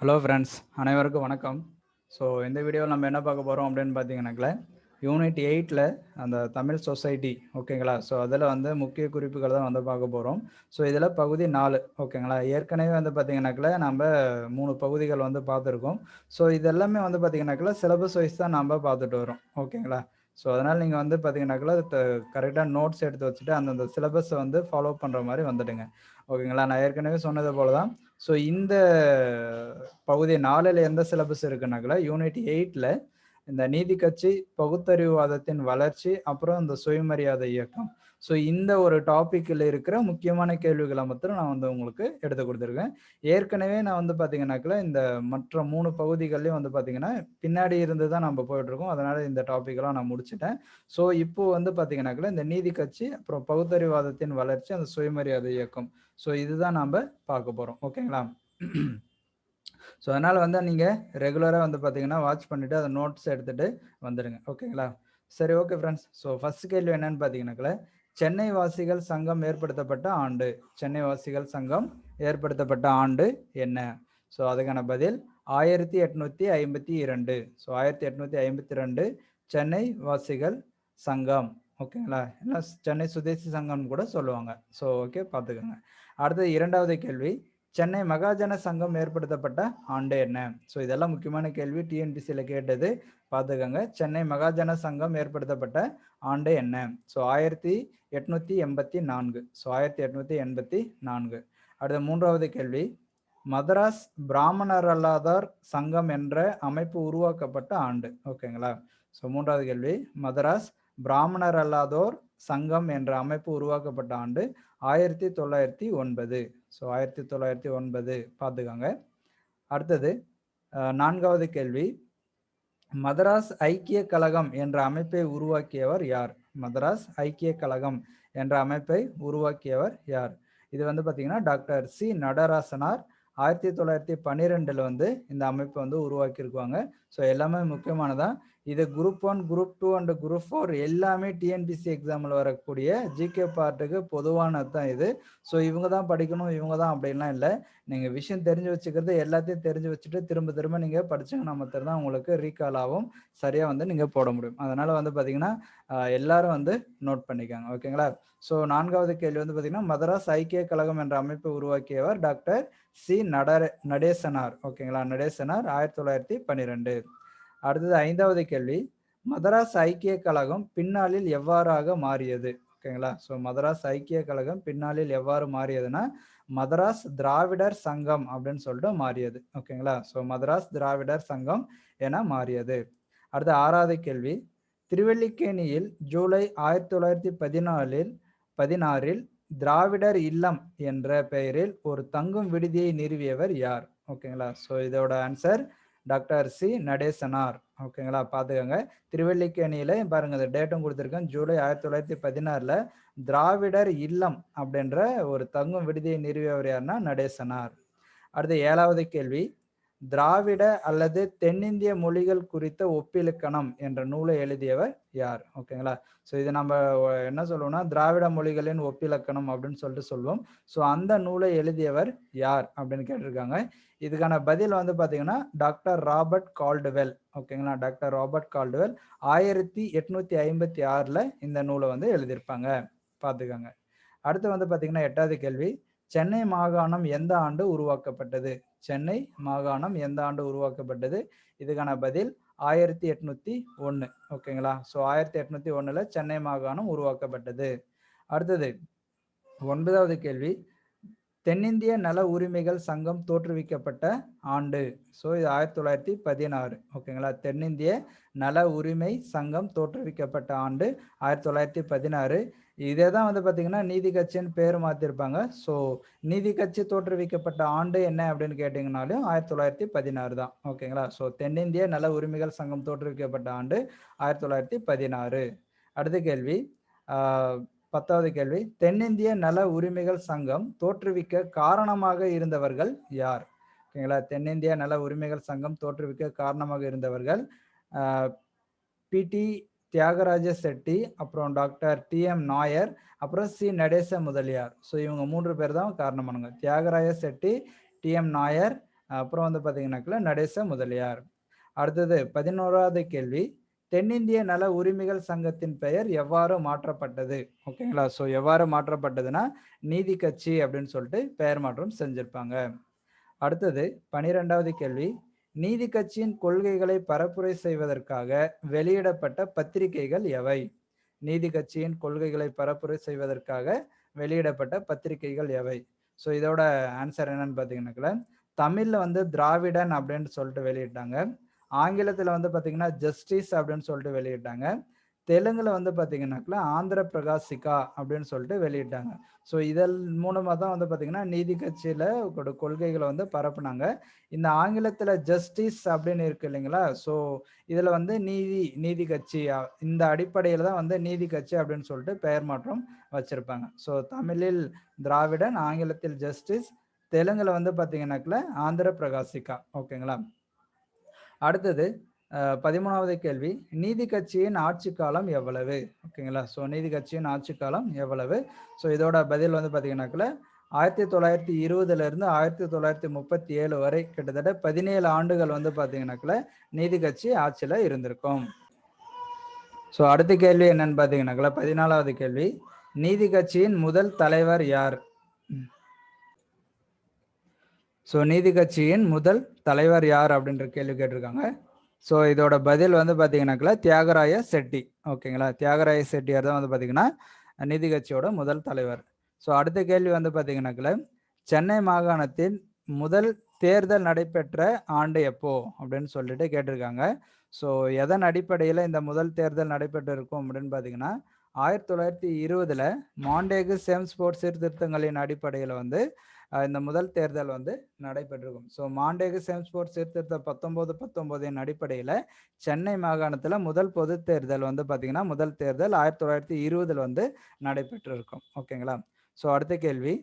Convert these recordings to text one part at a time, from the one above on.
Hello friends அனைவருக்கும் வணக்கம். So இந்த வீடியோவில் நம்ம என்ன பார்க்க போகிறோம் அப்படின்னு பார்த்தீங்கன்னாக்கல யூனிட் எயிட்டில் அந்த தமிழ் சொசைட்டி ஓகேங்களா ஸோ அதில் வந்து முக்கிய குறிப்புகள் தான் வந்து பார்க்க போகிறோம் ஸோ இதில் பகுதி நாலு ஓகேங்களா ஏற்கனவே வந்து பார்த்தீங்கன்னாக்கல நம்ம மூணு பகுதிகள் வந்து பார்த்துருக்கோம். ஸோ இதெல்லாமே வந்து பார்த்தீங்கன்னாக்கல சிலபஸ் வைஸ் தான் நம்ம பார்த்துட்டு வரோம் ஓகேங்களா ஸோ அதனால் நீங்கள் வந்து பார்த்தீங்கன்னாக்கா கரெக்டாக நோட்ஸ் எடுத்து வச்சுட்டு அந்தந்த சிலபஸை வந்து ஃபாலோ பண்ணுற மாதிரி வந்துடுங்க. ஓகேங்களா நான் ஏற்கனவே சொன்னது போல தான் ஸோ இந்த பகுதி நாலில் எந்த சிலபஸ் இருக்குனாக்கல யூனிட் எயிட்டில் இந்த நீதி கட்சி பகுத்தறிவுவாதத்தின் வளர்ச்சி அப்புறம் இந்த சுயமரியாதை இயக்கம். ஸோ இந்த ஒரு டாப்பிக்கில் இருக்கிற முக்கியமான கேள்விகளை மாத்திரம் நான் வந்து உங்களுக்கு எடுத்து கொடுத்துருக்கேன். ஏற்கனவே நான் வந்து பார்த்தீங்கன்னாக்கல இந்த மற்ற மூணு பகுதிகள்லையும் வந்து பார்த்தீங்கன்னா பின்னாடி இருந்து தான் நம்ம போயிட்டுருக்கோம் அதனால் இந்த டாப்பிக்கெல்லாம் நான் முடிச்சிட்டேன். ஸோ இப்போ வந்து பார்த்தீங்கன்னாக்கல இந்த நீதி கட்சி அப்புறம் பகுத்தறிவாதத்தின் வளர்ச்சி அந்த சுயமரியாதை இயக்கம். ஸோ இதுதான் நாம் பார்க்க போகிறோம் ஓகேங்களா? ஸோ அதனால் வந்து நீங்கள் ரெகுலராக வந்து பார்த்தீங்கன்னா வாட்ச் பண்ணிவிட்டு அதை நோட்ஸ் எடுத்துகிட்டு வந்துடுங்க ஓகேங்களா? சரி ஓகே ஃப்ரெண்ட்ஸ் ஸோ ஃபஸ்ட் கேள்வி என்னன்னு பார்த்தீங்கன்னாக்கல சென்னை வாசிகள் சங்கம் ஏற்படுத்தப்பட்ட ஆண்டு. சென்னை வாசிகள் சங்கம் ஏற்படுத்தப்பட்ட ஆண்டு என்ன? ஸோ அதுக்கான பதில் ஆயிரத்தி எட்நூற்றி ஐம்பத்தி இரண்டு. ஸோ ஆயிரத்தி எட்நூற்றி ஐம்பத்தி ரெண்டு சென்னை வாசிகள் சங்கம் ஓகேங்களா இல்லை சென்னை சுதேசி சங்கம் கூட சொல்லுவாங்க. ஸோ ஓகே பார்த்துக்கோங்க. அடுத்தது இரண்டாவது கேள்வி. சென்னை மகாஜன சங்கம் ஏற்படுத்தப்பட்ட ஆண்டு என்ன? ஸோ இதெல்லாம் முக்கியமான கேள்வி. டிஎன்பிசியில் கேட்டது. பார்த்துக்கோங்க. சென்னை மகாஜன சங்கம் ஏற்படுத்தப்பட்ட ஆண்டு என்ன? ஸோ ஆயிரத்தி எட்நூற்றி எண்பத்தி நான்கு. ஸோ ஆயிரத்தி எட்நூற்றி எண்பத்தி நான்கு. அடுத்த மூன்றாவது கேள்வி. மதராஸ் பிராமணர் அல்லாதார் சங்கம் என்ற அமைப்பு உருவாக்கப்பட்ட ஆண்டு. ஓகேங்களா ஸோ மூன்றாவது கேள்வி. மதராஸ் பிராமணர் அல்லாதோர் சங்கம் என்ற அமைப்பு உருவாக்கப்பட்ட ஆண்டு ஆயிரத்தி தொள்ளாயிரத்தி ஒன்பது. ஸோ ஆயிரத்தி தொள்ளாயிரத்தி ஒன்பது பார்த்துக்கோங்க. அடுத்தது நான்காவது கேள்வி. மதராஸ் ஐக்கிய கழகம் என்ற அமைப்பை உருவாக்கியவர் யார்? மதராஸ் ஐக்கிய கழகம் என்ற அமைப்பை உருவாக்கியவர் யார்? இது வந்து பார்த்தீங்கன்னா டாக்டர் சி. நடராசனார் ஆயிரத்தி தொள்ளாயிரத்தி பன்னிரெண்டில் வந்து இந்த அமைப்பை வந்து உருவாக்கியிருக்குவாங்க. ஸோ எல்லாமே முக்கியமானதான் இது group one group two and group four எல்லாமே டிஎன்பிசி எக்ஸாமில் வரக்கூடிய ஜிகே பார்ட்டுக்கு பொதுவானது தான் இது. ஸோ இவங்க தான் படிக்கணும் இவங்க தான் அப்படின்லாம் இல்லை. நீங்கள் விஷயம் தெரிஞ்சு வச்சுக்கிறது எல்லாத்தையும் தெரிஞ்சு வச்சுட்டு திரும்ப திரும்ப நீங்கள் படிச்சீங்கன்னா மாத்திரம் தான் உங்களுக்கு ரீகால் ஆகும். சரியாக வந்து நீங்கள் போட முடியும். அதனால் வந்து பார்த்தீங்கன்னா எல்லாரும் வந்து நோட் பண்ணிக்காங்க. ஓகேங்களா ஸோ நான்காவது கேள்வி வந்து பார்த்தீங்கன்னா மதராஸ் ஐக்கிய கழகம் என்ற அமைப்பை உருவாக்கியவர் டாக்டர் சி நடர நடேசனார். ஓகேங்களா நடேசனார் ஆயிரத்தி தொள்ளாயிரத்தி பன்னிரெண்டு. அடுத்தது ஐந்தாவது கேள்வி. மதராஸ் ஐக்கிய கழகம் பின்னாளில் எவ்வாறாக மாறியது? ஓகேங்களா ஸோ மதராஸ் ஐக்கிய கழகம் பின்னாளில் எவ்வாறு மாறியதுன்னா மதராஸ் திராவிடர் சங்கம் அப்படின்னு சொல்லிட்டு மாறியது. ஓகேங்களா ஸோ மதராஸ் திராவிடர் சங்கம் என மாறியது. அடுத்த ஆறாவது கேள்வி. திருவல்லிக்கேணியில் ஜூலை ஆயிரத்தி தொள்ளாயிரத்தி பதினாலில் பதினாறில் திராவிடர் இல்லம் என்ற பெயரில் ஒரு தங்கும் விடுதியை நிறுவியவர் யார்? ஓகேங்களா ஸோ இதோட ஆன்சர் டாக்டர் சி. நடேசனார். ஓகேங்களா? பார்த்துக்கோங்க. திருவல்லிக்கேணியில் பாருங்கள் இந்த டேட்டும் கொடுத்துருக்கேன். ஜூலை ஆயிரத்தி தொள்ளாயிரத்தி பதினாறில் திராவிடர் இல்லம் அப்படின்ற ஒரு தங்கும் விடுதியை நிறுவியவர் யாருன்னா நடேசனார். அடுத்து ஏழாவது கேள்வி. திராவிட அல்லது தென்னிந்திய மொழிகள் குறித்த ஒப்பிலக்கணம் என்ற நூலை எழுதியவர் யார்? ஓகேங்களா ஸோ இது நம்ம என்ன சொல்லுவோம்னா திராவிட மொழிகளின் ஒப்பிலக்கணம் அப்படின்னு சொல்லிட்டு சொல்லுவோம். ஸோ அந்த நூலை எழுதியவர் யார் அப்படின்னு கேட்டிருக்காங்க. இதுக்கான பதில் வந்து பார்த்தீங்கன்னா டாக்டர் ராபர்ட் கால்டுவெல். ஓகேங்களா டாக்டர் ராபர்ட் கால்டுவெல் ஆயிரத்தி எட்நூத்தி ஐம்பத்தி ஆறில் இந்த நூலை வந்து எழுதியிருப்பாங்க. பார்த்துக்கோங்க. அடுத்து வந்து பார்த்தீங்கன்னா எட்டாவது கேள்வி. சென்னை மாகாணம் எந்த ஆண்டு உருவாக்கப்பட்டது? சென்னை மாகாணம் எந்த ஆண்டு உருவாக்கப்பட்டது? இதுக்கான பதில் ஆயிரத்தி எட்நூத்தி ஒன்று ஓகேங்களா ஸோ ஆயிரத்தி எட்நூத்தி ஒன்றில் சென்னை மாகாணம் உருவாக்கப்பட்டது. அடுத்தது ஒன்பதாவது கேள்வி. தென்னிந்திய நல உரிமைகள் சங்கம் தோற்றுவிக்கப்பட்ட ஆண்டு. ஸோ இது ஆயிரத்தி தொள்ளாயிரத்தி பதினாறு. ஓகேங்களா தென்னிந்திய நல உரிமை சங்கம் தோற்றுவிக்கப்பட்ட ஆண்டு ஆயிரத்தி தொள்ளாயிரத்தி பதினாறு. இதே தான் வந்து பார்த்தீங்கன்னா நீதி கட்சின்னு பேர் மாற்றிருப்பாங்க ஸோ நீதி கட்சி தோற்றுவிக்கப்பட்ட ஆண்டு என்ன அப்படின்னு கேட்டிங்கனாலும் ஆயிரத்தி தொள்ளாயிரத்தி பதினாறு தான். ஓகேங்களா? ஸோ தென்னிந்திய நல உரிமைகள் சங்கம் தோற்றுவிக்கப்பட்ட ஆண்டு ஆயிரத்தி தொள்ளாயிரத்தி பதினாறு. அடுத்த கேள்வி. பத்தாவது கேள்வி. தென்னிந்திய நல உரிமைகள் சங்கம் தோற்றுவிக்க காரணமாக இருந்தவர்கள் யார்? ஓகேங்களா? தென்னிந்திய நல உரிமைகள் சங்கம் தோற்றுவிக்க காரணமாக இருந்தவர்கள் பிடி தியாகராஜ செட்டி அப்புறம் டாக்டர் டி எம் நாயர் அப்புறம் சி. நடேச முதலியார். ஸோ இவங்க மூன்று பேர் தான் காரணமானுங்க தியாகராஜ செட்டி டி எம் நாயர் அப்புறம் வந்து பார்த்தீங்கன்னாக்கா நடேச முதலியார். அடுத்தது பதினோராவது கேள்வி. தென்னிந்திய நல உரிமைகள் சங்கத்தின் பெயர் எவ்வாறு மாற்றப்பட்டது? ஓகேங்களா ஸோ எவ்வாறு மாற்றப்பட்டதுன்னா நீதி கட்சி அப்படின்னு சொல்லிட்டு பெயர் மாற்றம் செஞ்சிருப்பாங்க. அடுத்தது பனிரெண்டாவது கேள்வி. நீதி கட்சியின் கொள்கைகளை பரப்புரை செய்வதற்காக வெளியிடப்பட்ட பத்திரிகைகள் எவை? நீதி கட்சியின் கொள்கைகளை பரப்புரை செய்வதற்காக வெளியிடப்பட்ட பத்திரிகைகள் எவை? ஸோ இதோட ஆன்சர் என்னன்னு பார்த்தீங்கன்னாக்கல தமிழில் வந்து திராவிடன் அப்படின்னு சொல்லிட்டு வெளியிட்டாங்க. ஆங்கிலத்தில் வந்து பார்த்தீங்கன்னா ஜஸ்டிஸ் அப்படின்னு சொல்லிட்டு வெளியிட்டாங்க. தெலுங்குல வந்து பார்த்தீங்கன்னாக்கா ஆந்திர பிரகாசிகா அப்படின்னு சொல்லிட்டு வெளியிட்டாங்க. ஸோ இதன் மூலமாக தான் வந்து பாத்தீங்கன்னா நீதி கட்சியில் கொள்கைகளை வந்து பரப்புனாங்க. இந்த ஆங்கிலத்தில் ஜஸ்டிஸ் அப்படின்னு இருக்கு இல்லைங்களா? ஸோ இதில் வந்து நீதி நீதி கட்சி இந்த அடிப்படையில் தான் வந்து நீதி கட்சி அப்படின்னு சொல்லிட்டு பெயர் மாற்றம் வச்சிருப்பாங்க. ஸோ தமிழில் திராவிடன் ஆங்கிலத்தில் ஜஸ்டிஸ் தெலுங்குல வந்து பார்த்தீங்கன்னாக்கல ஆந்திர பிரகாசிகா. ஓகேங்களா? அடுத்தது பதிமூணாவது கேள்வி. நீதி கட்சியின் ஆட்சி காலம் எவ்வளவு? ஓகேங்களா? ஸோ நீதி கட்சியின் ஆட்சி காலம் எவ்வளவு? ஸோ இதோட பதில் வந்து பார்த்தீங்கன்னாக்கல ஆயிரத்தி தொள்ளாயிரத்தி இருபதுல இருந்து ஆயிரத்தி தொள்ளாயிரத்தி முப்பத்தி ஏழு வரை கிட்டத்தட்ட பதினேழு ஆண்டுகள் வந்து பார்த்தீங்கன்னாக்கல நீதி கட்சி ஆட்சியில் இருந்திருக்கும். ஸோ அடுத்த கேள்வி என்னன்னு பார்த்தீங்கன்னாக்கல பதினாலாவது கேள்வி. நீதி கட்சியின் முதல் தலைவர் யார்? ஸோ நீதி கட்சியின் முதல் தலைவர் யார் அப்படின்ற கேள்வி கேட்டிருக்காங்க. ஸோ இதோட பதில் வந்து பார்த்தீங்கன்னாக்கா தியாகராய செட்டி. ஓகேங்களா? தியாகராய செட்டியார் தான் வந்து பார்த்தீங்கன்னா நிதி கட்சியோட முதல் தலைவர். ஸோ அடுத்த கேள்வி வந்து பார்த்தீங்கன்னாக்கா சென்னை மாகாணத்தின் முதல் தேர்தல் நடைபெற்ற ஆண்டு எப்போ அப்படின்னு சொல்லிட்டு கேட்டிருக்காங்க. ஸோ எதன் அடிப்படையில் இந்த முதல் தேர்தல் நடைபெற்று இருக்கும் அப்படின்னு பார்த்தீங்கன்னா ஆயிரத்தி தொள்ளாயிரத்தி இருபதில் மாண்டேகு சேம் ஸ்போர்ட்ஸ் சீர்திருத்தங்களின் அடிப்படையில் வந்து இந்த முதல் தேர்தல் வந்து நடைபெற்றிருக்கும். ஸோ மாண்டேகு செம்ஸ்போர்ட் சீர்திருத்த பத்தொம்போது பத்தொம்போதின் அடிப்படையில் சென்னை மாகாணத்தில் முதல் பொது தேர்தல் வந்து பார்த்தீங்கன்னா முதல் தேர்தல் ஆயிரத்தி தொள்ளாயிரத்தி இருபதில் வந்து நடைபெற்றிருக்கும். ஓகேங்களா ஸோ அடுத்த கேள்வி.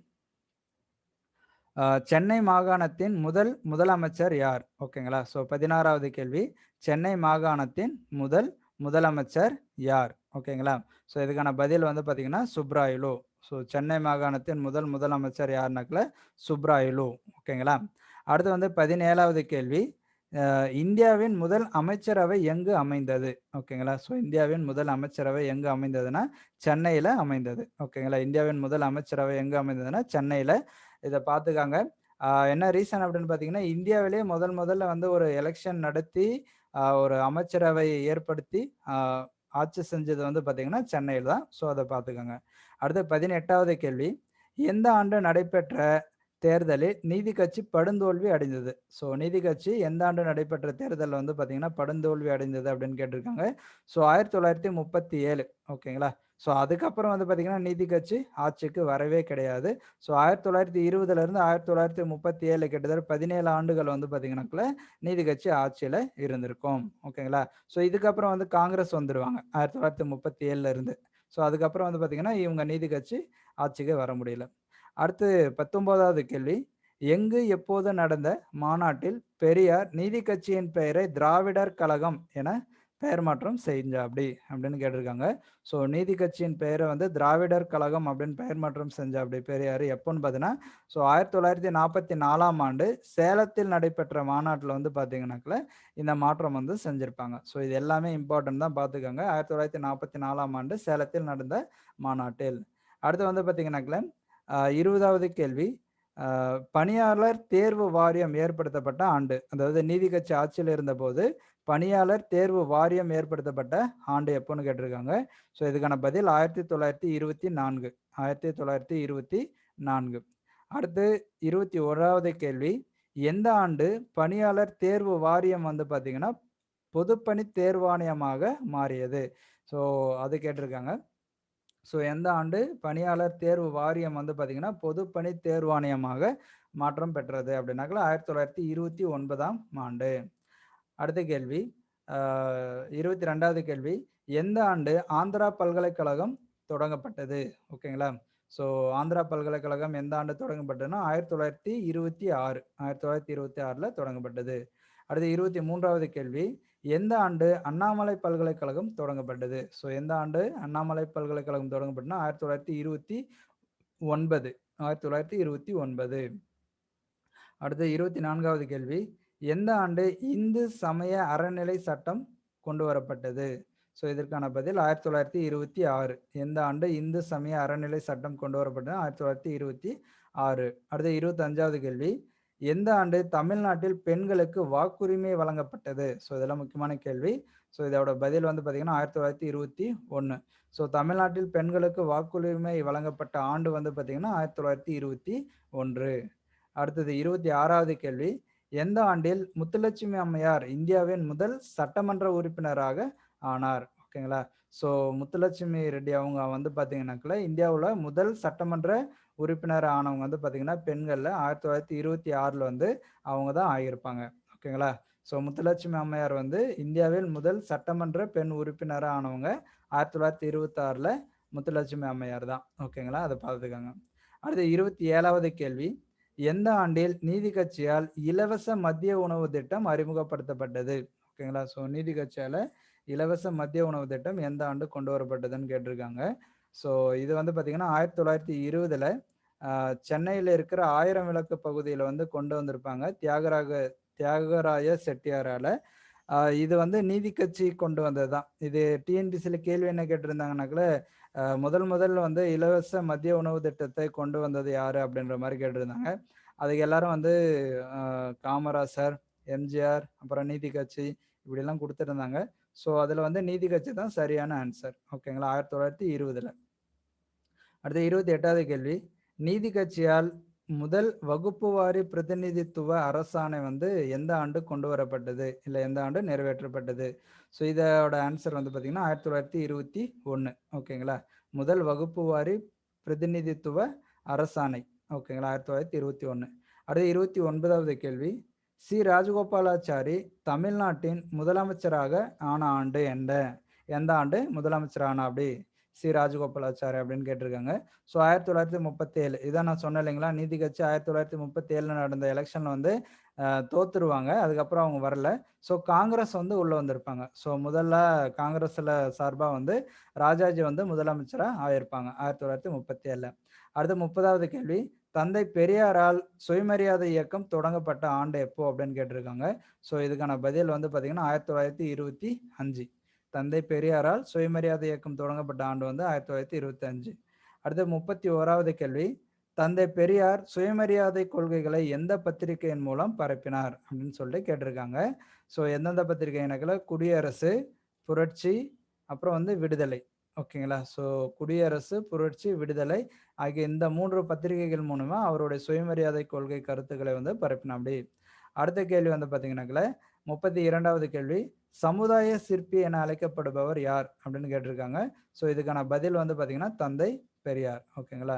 சென்னை மாகாணத்தின் முதல் முதலமைச்சர் யார்? ஓகேங்களா ஸோ பதினாறாவது கேள்வி. சென்னை மாகாணத்தின் முதல் முதலமைச்சர் யார்? ஓகேங்களா ஸோ இதுக்கான பதில் வந்து பார்த்தீங்கன்னா சுப்ராயுலு. ஸோ சென்னை மாகாணத்தின் முதல் முதலமைச்சர் யாருனாக்கல? சுப்ராயுலு. ஓகேங்களா? அடுத்து வந்து பதினேழாவது கேள்வி. இந்தியாவின் முதல் அமைச்சரவை எங்கு அமைந்தது? ஓகேங்களா? ஸோ இந்தியாவின் முதல் அமைச்சரவை எங்கு அமைந்ததுன்னா சென்னையில் அமைந்தது. ஓகேங்களா? இந்தியாவின் முதல் அமைச்சரவை எங்கு அமைந்ததுன்னா சென்னையில். இதை பார்த்துக்காங்க. என்ன ரீசன் அப்படின்னு பார்த்தீங்கன்னா இந்தியாவிலேயே முதல் முதல்ல வந்து ஒரு எலெக்ஷன் நடத்தி ஒரு அமைச்சரவை ஏற்படுத்தி ஆட்சி செஞ்சது வந்து பார்த்தீங்கன்னா சென்னையில் தான். ஸோ அதை பார்த்துக்கோங்க. அடுத்து பதினெட்டாவது கேள்வி. எந்த ஆண்டு நடைபெற்ற தேர்தலில் நீதி கட்சி படுந்தோல்வி அடைந்தது? ஸோ நீதி கட்சி எந்த ஆண்டு நடைபெற்ற தேர்தலில் வந்து பார்த்தீங்கன்னா படுந்தோல்வி அடைந்தது அப்படின்னு கேட்டிருக்காங்க. ஸோ ஆயிரத்தி தொள்ளாயிரத்தி முப்பத்தி ஏழு. ஓகேங்களா? ஸோ அதுக்கப்புறம் வந்து பார்த்தீங்கன்னா நீதி கட்சி ஆட்சிக்கு வரவே கிடையாது. ஸோ ஆயிரத்தி தொள்ளாயிரத்தி இருபதுலேருந்து ஆயிரத்தி தொள்ளாயிரத்தி முப்பத்தி ஏழு கிட்டத்தட்ட பதினேழு ஆண்டுகள் வந்து பார்த்தீங்கன்னாக்குள்ள நீதி கட்சி ஆட்சியில் இருந்திருக்கும். ஓகேங்களா? ஸோ இதுக்கப்புறம் வந்து காங்கிரஸ் வந்துடுவாங்க ஆயிரத்தி தொள்ளாயிரத்தி முப்பத்தி ஏழுலேருந்து ஸோ அதுக்கப்புறம் வந்து பார்த்தீங்கன்னா இவங்க நீதி கட்சி ஆட்சிக்கு வர முடியல. அடுத்து பத்தொன்பதாவது கேள்வி. எங்கு எப்போது நடந்த மாநாட்டில் பெரியார் நீதி கட்சியின் பெயரை திராவிடர் கழகம் என பெயர் மாற்றம் செஞ்சா அப்படி அப்படின்னு கேட்டிருக்காங்க. ஸோ நீதி கட்சியின் பெயரை வந்து திராவிடர் கழகம் அப்படின்னு பெயர் மாற்றம் செஞ்சா அப்படி பெரியார் எப்போன்னு பார்த்தீங்கன்னா ஸோ ஆயிரத்தி தொள்ளாயிரத்தி நாற்பத்தி நாலாம் ஆண்டு சேலத்தில் நடைபெற்ற மாநாட்டில் வந்து பார்த்தீங்கன்னாக்கல இந்த மாற்றம் வந்து செஞ்சுருப்பாங்க. ஸோ இது எல்லாமே இம்பார்ட்டன்ட் தான் பார்த்துக்கோங்க. ஆயிரத்தி தொள்ளாயிரத்தி நாற்பத்தி நாலாம் ஆண்டு சேலத்தில் நடந்த மாநாட்டில். அடுத்து வந்து பார்த்தீங்கன்னாக்கல இருபதாவது கேள்வி. பணியாளர் தேர்வு வாரியம் ஏற்படுத்தப்பட்ட ஆண்டு அதாவது நீதி கட்சி ஆட்சியில் இருந்தபோது பணியாளர் தேர்வு வாரியம் ஏற்படுத்தப்பட்ட ஆண்டு எப்போன்னு கேட்டிருக்காங்க. ஸோ இதுக்கான பதில் ஆயிரத்தி தொள்ளாயிரத்தி இருபத்தி நான்கு. ஆயிரத்தி தொள்ளாயிரத்தி இருபத்தி நான்கு. அடுத்து இருபத்தி ஓராவது கேள்வி. எந்த ஆண்டு பணியாளர் தேர்வு வாரியம் வந்து பார்த்தீங்கன்னா பொதுப்பணி தேர்வாணையமாக மாறியது. ஸோ அது கேட்டிருக்காங்க. ஸோ எந்த ஆண்டு பணியாளர் தேர்வு வாரியம் வந்து பார்த்தீங்கன்னா பொதுப்பணி தேர்வாணையமாக மாற்றம் பெற்றது அப்படின்னாக்கல ஆயிரத்தி தொள்ளாயிரத்தி இருபத்தி ஒன்பதாம் ஆண்டு. அடுத்த கேள்வி. இருபத்தி ரெண்டாவது கேள்வி. எந்த ஆண்டு ஆந்திரா பல்கலைக்கழகம் தொடங்கப்பட்டது? ஓகேங்களா? ஸோ ஆந்திரா பல்கலைக்கழகம் எந்த ஆண்டு தொடங்கப்பட்டதுன்னா ஆயிரத்தி தொள்ளாயிரத்தி இருபத்தி ஆறு. ஆயிரத்தி தொள்ளாயிரத்தி இருபத்தி ஆறில் தொடங்கப்பட்டது. அடுத்து இருபத்தி மூன்றாவது கேள்வி. எந்த ஆண்டு அண்ணாமலை பல்கலைக்கழகம் தொடங்கப்பட்டது? ஸோ எந்த ஆண்டு அண்ணாமலை பல்கலைக்கழகம் தொடங்கப்பட்டனா ஆயிரத்தி தொள்ளாயிரத்தி இருபத்தி ஒன்பது. ஆயிரத்தி தொள்ளாயிரத்தி இருபத்தி ஒன்பது. அடுத்து இருபத்தி நான்காவது கேள்வி. எந்த ஆண்டு இந்து சமய அறநிலை சட்டம் கொண்டு வரப்பட்டது? ஸோ இதற்கான பதில் ஆயிரத்தி தொள்ளாயிரத்தி இருபத்தி ஆறு. எந்த ஆண்டு இந்து சமய அறநிலை சட்டம் கொண்டு வரப்பட்டது? ஆயிரத்தி தொள்ளாயிரத்தி இருபத்தி ஆறு. அடுத்த இருபத்தஞ்சாவது கேள்வி. எந்த ஆண்டு தமிழ்நாட்டில் பெண்களுக்கு வாக்குரிமை வழங்கப்பட்டது? ஸோ இதெல்லாம் முக்கியமான கேள்வி. ஸோ இதோட பதில் வந்து பார்த்தீங்கன்னா ஆயிரத்தி தொள்ளாயிரத்தி இருபத்தி ஒன்று ஸோ தமிழ்நாட்டில் பெண்களுக்கு வாக்குரிமை வழங்கப்பட்ட ஆண்டு வந்து பார்த்தீங்கன்னா ஆயிரத்தி தொள்ளாயிரத்தி இருபத்தி ஒன்று. அடுத்தது இருபத்தி ஆறாவது கேள்வி. எந்த ஆண்டில் முத்துலட்சுமி அம்மையார் இந்தியாவின் முதல் சட்டமன்ற உறுப்பினராக ஆனார்? ஓகேங்களா ஸோ முத்துலட்சுமி ரெட்டி அவங்க வந்து பார்த்தீங்கன்னாக்கல இந்தியாவில் முதல் சட்டமன்ற உறுப்பினர் ஆனவங்க வந்து பார்த்தீங்கன்னா பெண்களில் ஆயிரத்தி தொள்ளாயிரத்தி இருபத்தி ஆறில் வந்து அவங்க தான் ஆகியிருப்பாங்க. ஓகேங்களா ஸோ முத்துலட்சுமி அம்மையார் வந்து இந்தியாவில் முதல் சட்டமன்ற பெண் உறுப்பினராக ஆனவங்க ஆயிரத்தி தொள்ளாயிரத்தி இருபத்தாறில் முத்துலட்சுமி அம்மையார் தான். ஓகேங்களா அதை பார்த்துக்கோங்க. அடுத்து இருபத்தி ஏழாவது கேள்வி. எந்த ஆண்டில் நீதி கட்சியால் இலவச மதிய உணவு திட்டம் அறிமுகப்படுத்தப்பட்டது? ஓகேங்களா ஸோ நீதி கட்சியால் இலவச மதிய உணவு திட்டம் எந்த ஆண்டு கொண்டு வரப்பட்டதுன்னு கேட்டிருக்காங்க. ஸோ இது வந்து பார்த்தீங்கன்னா ஆயிரத்தி தொள்ளாயிரத்தி இருபதுல சென்னையில் இருக்கிற ஆயிரம் விளக்கு பகுதியில் வந்து கொண்டு வந்திருப்பாங்க. தியாகராக தியாகராய செட்டியாரால. இது வந்து நீதி கட்சி கொண்டு வந்தது தான் இது டிஎன்பிசியில் கேள்வி என்ன கேட்டிருந்தாங்கனாக்கல முதல் முதல்ல வந்து இலவச மதிய உணவு திட்டத்தை கொண்டு வந்தது யாரு அப்படின்ற மாதிரி கேட்டிருந்தாங்க. அதுக்கு எல்லாரும் வந்து காமராசர் எம்ஜிஆர் அப்புறம் நீதி கட்சி இப்படிலாம் கொடுத்துருந்தாங்க. ஸோ அதில் வந்து நீதி கட்சி தான் சரியான ஆன்சர். ஓகேங்களா? ஆயிரத்தி தொள்ளாயிரத்தி இருபதுல. அடுத்து இருபத்தி எட்டாவது கேள்வி. நீதி கட்சியால் முதல் வகுப்பு வாரி பிரதிநிதித்துவ அரசாணை வந்து எந்த ஆண்டு கொண்டு வரப்பட்டது? இல்லை எந்த ஆண்டு நிறைவேற்றப்பட்டது? ஸோ இதோட ஆன்சர் வந்து பார்த்தீங்கன்னா ஆயிரத்தி தொள்ளாயிரத்தி இருபத்தி ஒன்று ஓகேங்களா? முதல் வகுப்பு வாரி பிரதிநிதித்துவ அரசாணை. ஓகேங்களா? ஆயிரத்தி தொள்ளாயிரத்தி இருபத்தி ஒன்று அடுத்து இருபத்தி ஒன்பதாவது கேள்வி. சி. ராஜகோபாலாச்சாரி தமிழ்நாட்டின் முதலமைச்சராக ஆன ஆண்டு எந்த? எந்த ஆண்டு முதலமைச்சரான அப்படி? சி. ராஜகோபாலாச்சாரி அப்படின்னு கேட்டிருக்காங்க. ஸோ ஆயிரத்தி தொள்ளாயிரத்தி முப்பத்தேழு இதான் நான் சொன்னேன் இல்லைங்களா? நீதி கட்சி ஆயிரத்தி தொள்ளாயிரத்தி முப்பத்தி நடந்த எலெக்ஷனில் வந்து தோத்துருவாங்க. அதுக்கப்புறம் அவங்க வரல. ஸோ காங்கிரஸ் வந்து உள்ளே வந்திருப்பாங்க. ஸோ முதல்ல காங்கிரஸில் சார்பாக வந்து ராஜாஜி வந்து முதலமைச்சராக ஆயிருப்பாங்க ஆயிரத்தி தொள்ளாயிரத்தி முப்பத்தி ஏழில் அடுத்து முப்பதாவது கேள்வி. தந்தை பெரியாரால் சுயமரியாதை இயக்கம் தொடங்கப்பட்ட ஆண்டு எப்போ அப்படின்னு கேட்டிருக்காங்க. ஸோ இதுக்கான பதில் வந்து பார்த்தீங்கன்னா ஆயிரத்தி தொள்ளாயிரத்தி இருபத்தி அஞ்சு. தந்தை பெரியாரால் சுயமரியாதை இயக்கம் தொடங்கப்பட்ட ஆண்டு வந்து ஆயிரத்தி தொள்ளாயிரத்தி இருபத்தி அஞ்சு. அடுத்து முப்பத்தி ஓராவது கேள்வி. தந்தை பெரியார் சுயமரியாதை கொள்கைகளை எந்த பத்திரிகையின் மூலம் பரப்பினார் அப்படின்னு சொல்லிட்டு கேட்டிருக்காங்க. ஸோ எந்தெந்த பத்திரிகை எனக்குல குடியரசு புரட்சி அப்புறம் வந்து விடுதலை. ஓகேங்களா? ஸோ குடியரசு புரட்சி விடுதலை ஆகிய இந்த மூன்று பத்திரிகைகள் மூலமா அவருடைய சுயமரியாதை கொள்கை கருத்துக்களை வந்து பரப்பினா அப்படி. அடுத்த கேள்வி வந்து பார்த்தீங்கன்னாக்கல முப்பத்தி இரண்டாவது கேள்வி சமுதாய சிற்பி என அழைக்கப்படுபவர் யார்? அப்படின்னு கேட்டிருக்காங்க. ஸோ இதுக்கான பதில் வந்து பார்த்தீங்கன்னா தந்தை பெரியார். ஓகேங்களா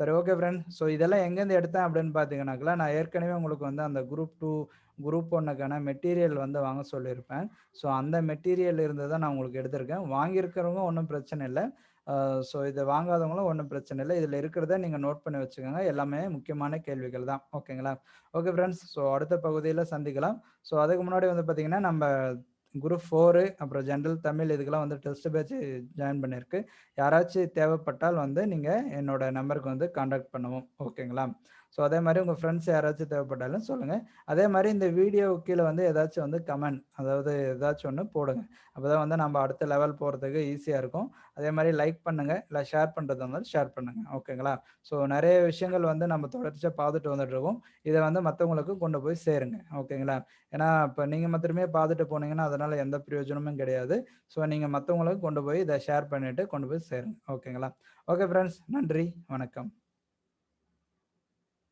சரி ஓகே ஃப்ரெண்ட் ஸோ இதெல்லாம் எங்கேருந்து எடுத்தேன் அப்படின்னு பார்த்தீங்கன்னாக்கல நான் ஏற்கனவே உங்களுக்கு வந்து அந்த குரூப் டூ குரூப் ஒன்றுக்கான மெட்டீரியல் வந்து வாங்க சொல்லியிருப்பேன். ஸோ அந்த மெட்டீரியல் இருந்து தான் நான் உங்களுக்கு எடுத்திருக்கேன். வாங்கியிருக்கிறவங்க ஒன்றும் பிரச்சனை இல்லை. ஸோ இதை வாங்காதவங்களும் ஒன்றும் பிரச்சனை இல்லை. இதில் இருக்கிறத நீங்கள் நோட் பண்ணி வச்சுக்கோங்க. எல்லாமே முக்கியமான கேள்விகள் தான். ஓகேங்களா? ஓகே ஃப்ரெண்ட்ஸ் ஸோ அடுத்த பகுதியில் சந்திக்கலாம். ஸோ அதுக்கு முன்னாடி வந்து பார்த்தீங்கன்னா நம்ம குரூப் ஃபோரு அப்புறம் ஜென்ரல் தமிழ் இதுக்கெல்லாம் வந்து டெஸ்ட் பேட்ச் ஜாயின் பண்ணியிருக்கு. யாராச்சும் தேவைப்பட்டால் வந்து நீங்கள் என்னோட நம்பருக்கு வந்து காண்டாக்ட் பண்ணுவோம். ஓகேங்களா? ஸோ அதே மாதிரி உங்கள் ஃப்ரெண்ட்ஸ் யாராச்சும் தேவைப்பட்டாலும் சொல்லுங்கள் அதே மாதிரி இந்த வீடியோ கீழே வந்து ஏதாச்சும் வந்து கமெண்ட் அதாவது ஏதாச்சும் ஒன்று போடுங்க. அப்போ தான் வந்து நம்ம அடுத்த லெவல் போகிறதுக்கு ஈஸியாக இருக்கும். அதே மாதிரி லைக் பண்ணுங்கள் இல்லை ஷேர் பண்ணுறது இருந்தாலும் ஷேர் பண்ணுங்கள் ஓகேங்களா ஸோ நிறைய விஷயங்கள் வந்து நம்ம தொடர்ச்சியாக பார்த்துட்டு வந்துட்டுருக்கோம் இதை வந்து மற்றவங்களுக்கு கொண்டு போய் சேருங்க. ஓகேங்களா ஏன்னா இப்போ நீங்கள் மாத்திரமே பார்த்துட்டு போனீங்கன்னா அதனால் எந்த பிரயோஜனமும் கிடையாது. ஸோ நீங்கள் மற்றவங்களுக்கு கொண்டு போய் இதை ஷேர் பண்ணிவிட்டு கொண்டு போய் சேருங்க. ஓகேங்களா ஓகே ஃப்ரெண்ட்ஸ் நன்றி. வணக்கம்.